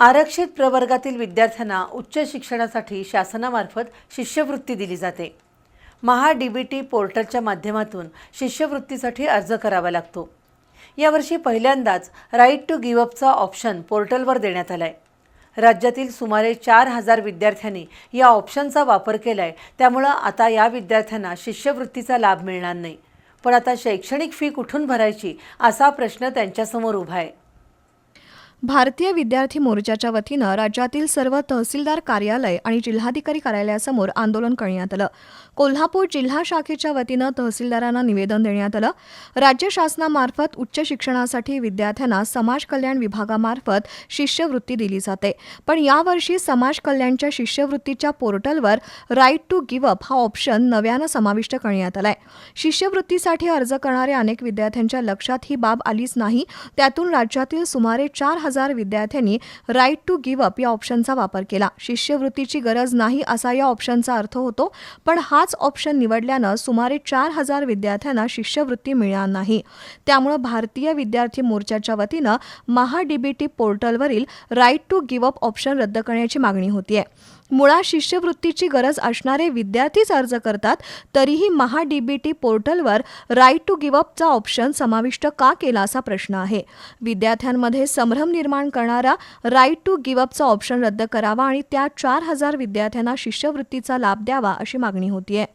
आरक्षित प्रवर्गातील विद्यार्थ्यांना उच्च शिक्षणासाठी शासनामार्फत शिष्यवृत्ती दिली जाते. महा डी बी टी पोर्टलच्या माध्यमातून शिष्यवृत्तीसाठी अर्ज करावा लागतो. यावर्षी पहिल्यांदाच राईट टू गिव्ह अपचा ऑप्शन पोर्टलवर देण्यात आला आहे राज्यातील सुमारे चार हजार विद्यार्थ्यांनी या ऑप्शनचा वापर केला आहे त्यामुळं आता या विद्यार्थ्यांना शिष्यवृत्तीचा लाभ मिळणार नाही. पण आता शैक्षणिक फी कुठून भरायची असा प्रश्न त्यांच्यासमोर उभा आहे. भारतीय विद्यार्थी मोर्चाच्या वतीनं राज्यातील सर्व तहसीलदार कार्यालय आणि जिल्हाधिकारी कार्यालयासमोर आंदोलन करण्यात आलं. कोल्हापूर जिल्हा शाखेच्या वतीनं तहसीलदारांना निवेदन देण्यात आलं. राज्य शासनामार्फत उच्च शिक्षणासाठी विद्यार्थ्यांना समाज कल्याण विभागामार्फत शिष्यवृत्ती दिली जाते. पण यावर्षी समाज कल्याणच्या शिष्यवृत्तीच्या पोर्टलवर राईट टू गिव्ह अप हा ऑप्शन नव्यानं समाविष्ट करण्यात आलाय. शिष्यवृत्तीसाठी अर्ज करणाऱ्या अनेक विद्यार्थ्यांच्या लक्षात ही बाब आलीच नाही. त्यातून राज्यातील सुमारे चार हजार विद्यार्थ्यांनी राईट टू गिव्ह अप या ऑप्शनचा वापर केला. शिष्यवृत्तीची गरज नाही असा या ऑप्शनचा अर्थ होतो पण हाच ऑप्शन निवडल्यानं सुमारे चार हजार विद्यार्थ्यांना शिष्यवृत्ती मिळणार नाही. त्यामुळं भारतीय विद्यार्थी मोर्चाच्या वतीनं MahaDBT पोर्टलवरील right to give up option रद्द करण्याची मागणी होतीये. मुळात शिष्यवृत्तीची गरज असणारे विद्यार्थीच अर्ज करतात तरीही महा डीबीटी पोर्टलवर राईट टू गिव्ह अपचा ऑप्शन समाविष्ट का केला असा प्रश्न आहे. विद्यार्थ्यांमध्ये संभ्रम निर्माण करणारा राईट टू गिव्ह अपचा ऑप्शन रद्द करावा आणि त्या चार हजार विद्यार्थ्यांना शिष्यवृत्तीचा लाभ द्यावा अशी मागणी होतीये.